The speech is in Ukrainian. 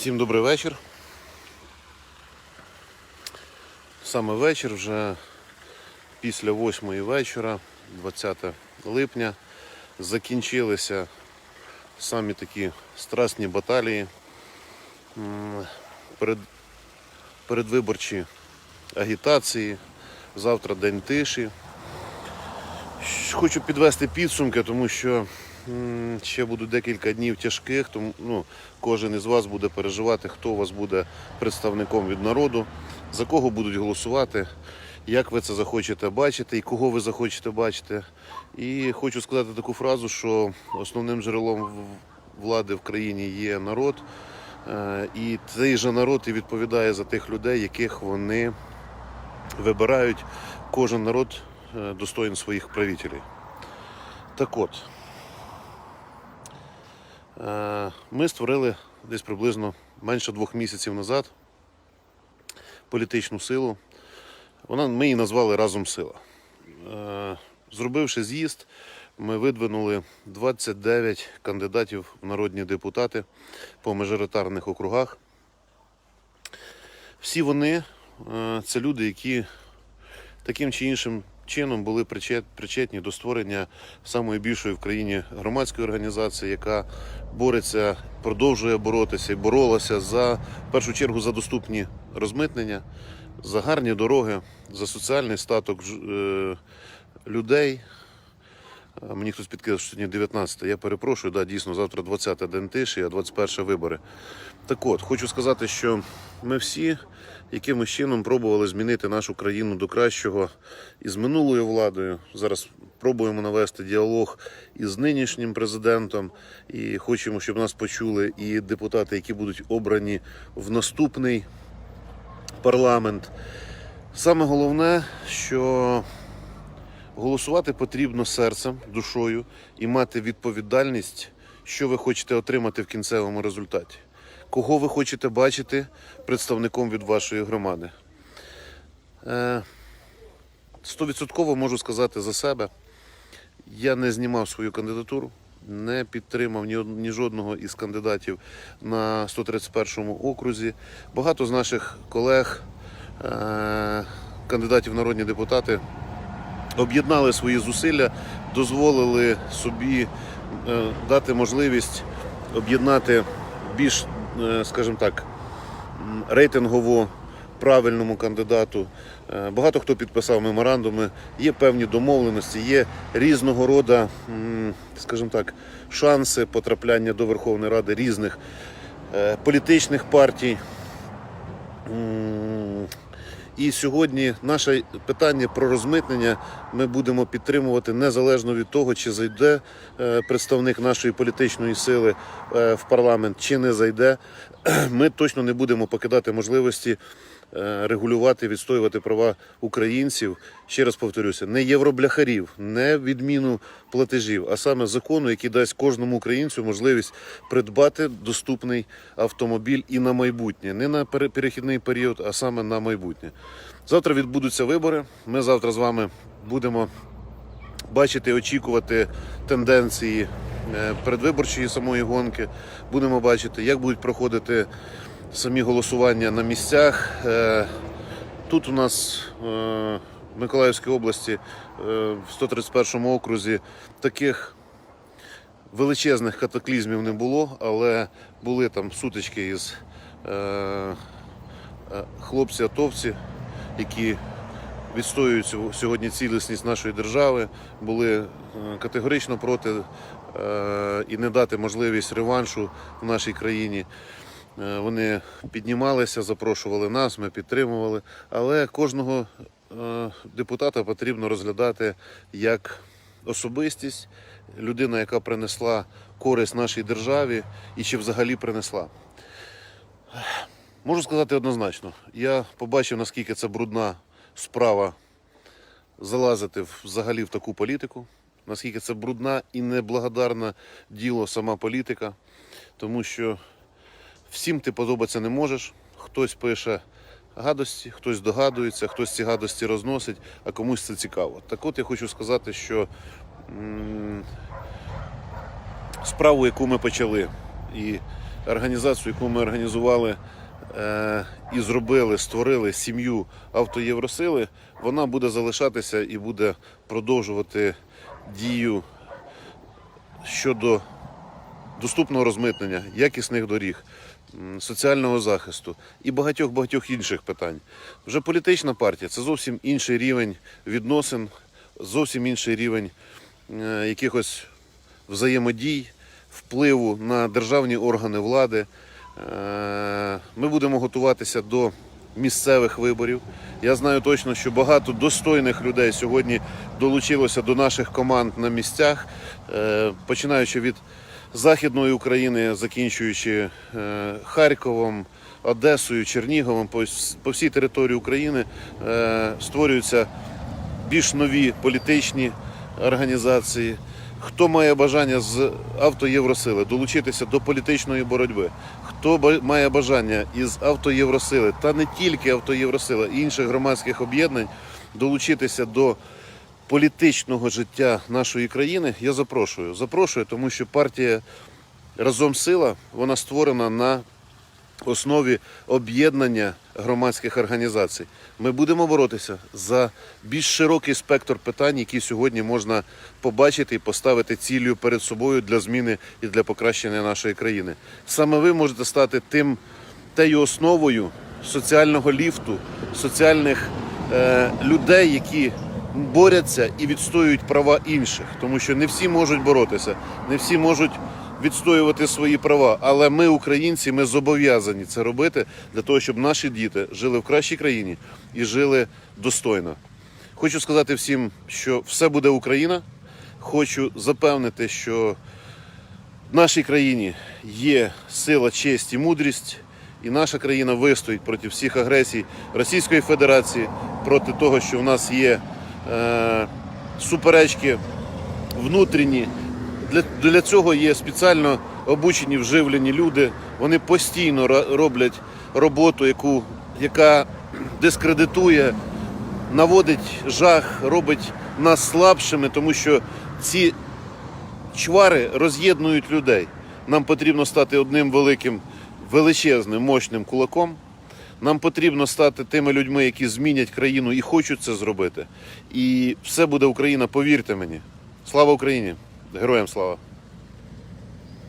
Всім добрий вечір. Саме вечір, вже після 8 вечора, 20 липня, закінчилися самі такі страсні баталії, перед, передвиборчі агітації, завтра день тиші. Хочу підвести підсумки, тому що ще будуть декілька днів тяжких, тому ну, кожен із вас буде переживати, хто у вас буде представником від народу, за кого будуть голосувати, як ви це захочете бачити і кого ви захочете бачити. І хочу сказати таку фразу, що основним джерелом влади в країні є народ. Е, І цей же народ і відповідає за тих людей, яких вони вибирають. Кожен народ е, достоїн своїх правителів. Так от, ми створили десь приблизно менше двох місяців назад політичну силу. Вона, ми її назвали Разом Сила. Е, Зробивши з'їзд, ми видвинули 29 кандидатів в народні депутати по мажоритарних округах. Всі вони е, це люди, які таким чи іншим чином були причет- причетні до створення самої більшої в країні громадської організації, яка бореться, продовжує боротися і боролася за в першу чергу за доступні розмитнення, за гарні дороги, за соціальний статок е, людей. А Мені хтось підкидав, що сьогодні 19. Я перепрошую, да, дійсно, завтра 20 день тиші, а 21 вибори. Так от, хочу сказати, що ми всі якимось чином пробували змінити нашу країну до кращого із минулою владою. Зараз пробуємо навести діалог із нинішнім президентом і хочемо, щоб нас почули і депутати, які будуть обрані в наступний парламент. Саме головне, що Голосувати потрібно серцем, душою і мати відповідальність, що ви хочете отримати в кінцевому результаті. Кого ви хочете бачити представником від вашої громади. Е, Стовідсотково можу сказати за себе. Я не знімав свою кандидатуру, не підтримав ні, ні жодного із кандидатів на 131 окрузі. Багато з наших колег, е, кандидатів народні депутати, об'єднали свої зусилля, дозволили собі е, дати можливість об'єднати більш, е, скажімо так, рейтингово правильному кандидату. Е, Багато хто підписав меморандуми, є певні домовленості, є різного роду, скажімо так, шанси потрапляння до Верховної Ради різних політичних партій. І сьогодні наше питання про розмитнення ми будемо підтримувати незалежно від того, чи зайде е, представник нашої політичної сили е, в парламент, чи не зайде. Ми точно не будемо покидати можливості регулювати, відстоювати права українців. Ще раз повторюся, не євробляхарів, не відміну платежів, а саме закону, який дасть кожному українцю можливість придбати доступний автомобіль і на майбутнє, не на перехідний період, а саме на майбутнє. Завтра відбудуться вибори. Ми завтра з вами будемо бачити, очікувати тенденції е, передвиборчої самої гонки. Будемо бачити, як будуть проходити самі голосування на місцях. Е, Тут у нас е, в Миколаївській області, е, в 131 окрузі, таких величезних катаклізмів не було, але були там сутички із хлопці-атовці, які відстоюють сьогодні цілісність нашої держави, були категорично проти і не дати можливість реваншу в нашій країні. Е, Вони піднімалися, запрошували нас, ми підтримували. Але кожного е, депутата потрібно розглядати як особистість, людина, яка принесла користь нашій державі і чи взагалі принесла. Можу сказати однозначно, я побачив, наскільки це брудна справа залазити взагалі в таку політику, наскільки це брудна і неблагодарне діло сама політика, тому що всім ти подобатися не можеш. Хтось пише гадості, хтось догадується, хтось ці гадості розносить, а комусь це цікаво. Так от я хочу сказати, що справу, яку ми почали, і організацію, яку ми організували е, і зробили, створили сім'ю автоєвросили, вона буде залишатися і буде продовжувати дію щодо доступного розмитнення, якісних доріг, соціального захисту і багатьох багатьох інших питань. Вже політична партія це зовсім інший рівень відносин, зовсім інший рівень е, якихось взаємодій, впливу на державні органи влади. Е, Ми будемо готуватися до місцевих виборів. Я знаю точно, що багато достойних людей сьогодні долучилося до наших команд на місцях, е, починаючи від Західної України, закінчуючи е, Харковом, Одесою, Черніговом, по, всій території України е, створюються більш нові політичні організації. Хто має бажання з автоєвросили долучитися до політичної боротьби? Хто має бажання із автоєвросили та не тільки автоєвросила, інших громадських об'єднань долучитися до політичного життя нашої країни? Я запрошую. Запрошую, тому що партія разом сила вона створена на основі об'єднання громадських організацій. Ми будемо боротися за більш широкий спектр питань, які сьогодні можна побачити і поставити ціллю перед собою для зміни і для покращення нашої країни. Саме ви можете стати тим тею основою соціального ліфту, соціальних е, людей, які борються і відстоюють права інших, тому що не всі можуть боротися, не всі можуть відстоювати свої права. Але ми, українці, ми зобов'язані це робити для того, щоб наші діти жили в кращій країні і жили достойно. Хочу сказати всім, що все буде Україна. Хочу запевнити, що в нашій країні є сила, честь і мудрість, і наша країна вистоїть проти всіх агресій Російської Федерації, проти того, що в нас є суперечки внутрішні. Для, для цього є спеціально обучені вживлені люди. Вони постійно роблять роботу, яку, яка дискредитує, наводить жах, робить нас слабшими, тому що ці чвари роз'єднують людей. Нам потрібно стати одним великим, величезним, мощним кулаком. Нам потрібно стати тими людьми, які змінять країну і хочуть це зробити. І все буде Україна, повірте мені. Слава Україні! Героям слава!